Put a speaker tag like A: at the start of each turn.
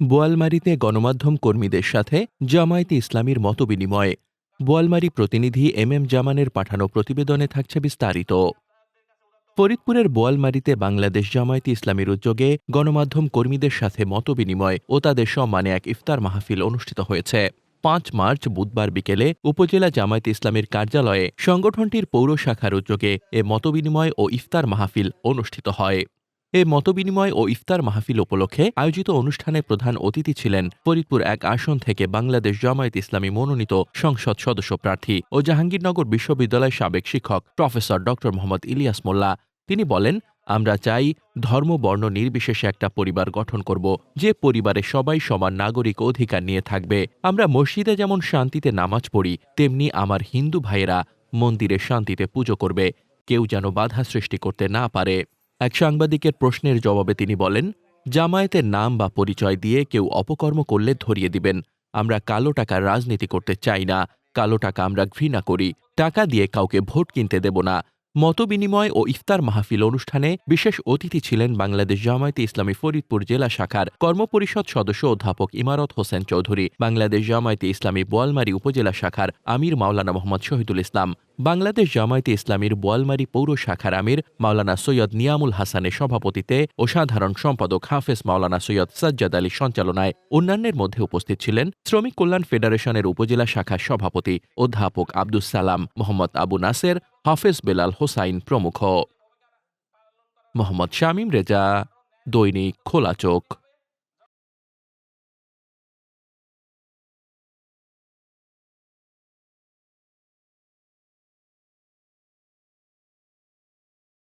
A: বোয়ালমারিতে গণমাধ্যম কর্মীদের সাথে জামায়াতে ইসলামীর মতবিনিময় বোয়ালমারি প্রতিনিধি এম এম জামানের পাঠানো প্রতিবেদনে থাকছে বিস্তারিত। ফরিদপুরের বোয়ালমারিতে বাংলাদেশ জামায়াতে ইসলামীর উদ্যোগে গণমাধ্যম কর্মীদের সাথে মতবিনিময় ও তাদের সম্মানে এক ইফতার মাহফিল অনুষ্ঠিত হয়েছে। পাঁচ মার্চ বুধবার বিকেলে উপজেলা জামায়াতে ইসলামীর কার্যালয়ে সংগঠনটির পৌর শাখার উদ্যোগে এ মতবিনিময় ও ইফতার মাহফিল অনুষ্ঠিত হয়। এ মতবিনিময় ও ইফতার মাহফিল উপলক্ষে আয়োজিত অনুষ্ঠানে প্রধান অতিথি ছিলেন ফরিদপুর এক আসন থেকে বাংলাদেশ জামায়াত ইসলামী মনোনীত সংসদ সদস্য প্রার্থী ও জাহাঙ্গীরনগর বিশ্ববিদ্যালয়ের সাবেক শিক্ষক প্রফেসর ড. মোহাম্মদ ইলিয়াস মোল্লা। তিনি বলেন, আমরা চাই ধর্ম, বর্ণ নির্বিশেষে একটা পরিবার গঠন করব। যে পরিবারে সবাই সমান নাগরিক অধিকার নিয়ে থাকবে। আমরা মসজিদে যেমন শান্তিতে নামাজ পড়ি, তেমনি আমার হিন্দু ভাইয়েরা মন্দিরে শান্তিতে পুজো করবে। কেউ যেন বাধা সৃষ্টি করতে না পারে। এক সাংবাদিকের প্রশ্নের জবাবে তিনি বলেন, জামায়াতের নাম বা পরিচয় দিয়ে কেউ অপকর্ম করলে ধরিয়ে দিবেন। আমরা কালো টাকার রাজনীতি করতে চাই না। কালো টাকা আমরা ঘৃণা করি। টাকা দিয়ে কাউকে ভোট কিনতে দেব না। মতবিনিময় ও ইফতার মাহফিল অনুষ্ঠানে বিশেষ অতিথি ছিলেন বাংলাদেশ জামায়াতে ইসলামী ফরিদপুর জেলা শাখার কর্মপরিষদ সদস্য অধ্যাপক ইমারত হোসেন চৌধুরী, বাংলাদেশ জামায়াতে ইসলামী বোয়ালমারী উপজেলা শাখার আমির মাওলানা মোহাম্মদ শহীদুল ইসলাম, বাংলাদেশ জামায়াতে ইসলামীর বোয়ালমারী পৌর শাখার আমির মাওলানা সৈয়দ নিয়ামুল হাসানের সভাপতিতে ও সাধারণ সম্পাদক হাফেজ মাওলানা সৈয়দ সাজ্জাদ আলীর সঞ্চালনায় অন্যান্যের মধ্যে উপস্থিত ছিলেন শ্রমিক কল্যাণ ফেডারেশনের উপজেলা শাখার সভাপতি অধ্যাপক আব্দুস সালাম, মোহাম্মদ আবু নাসের হাফেজ বেলাল হোসাইন প্রমুখ। মোহাম্মদ শামীম রেজা দৈনিক খোলা চোখ।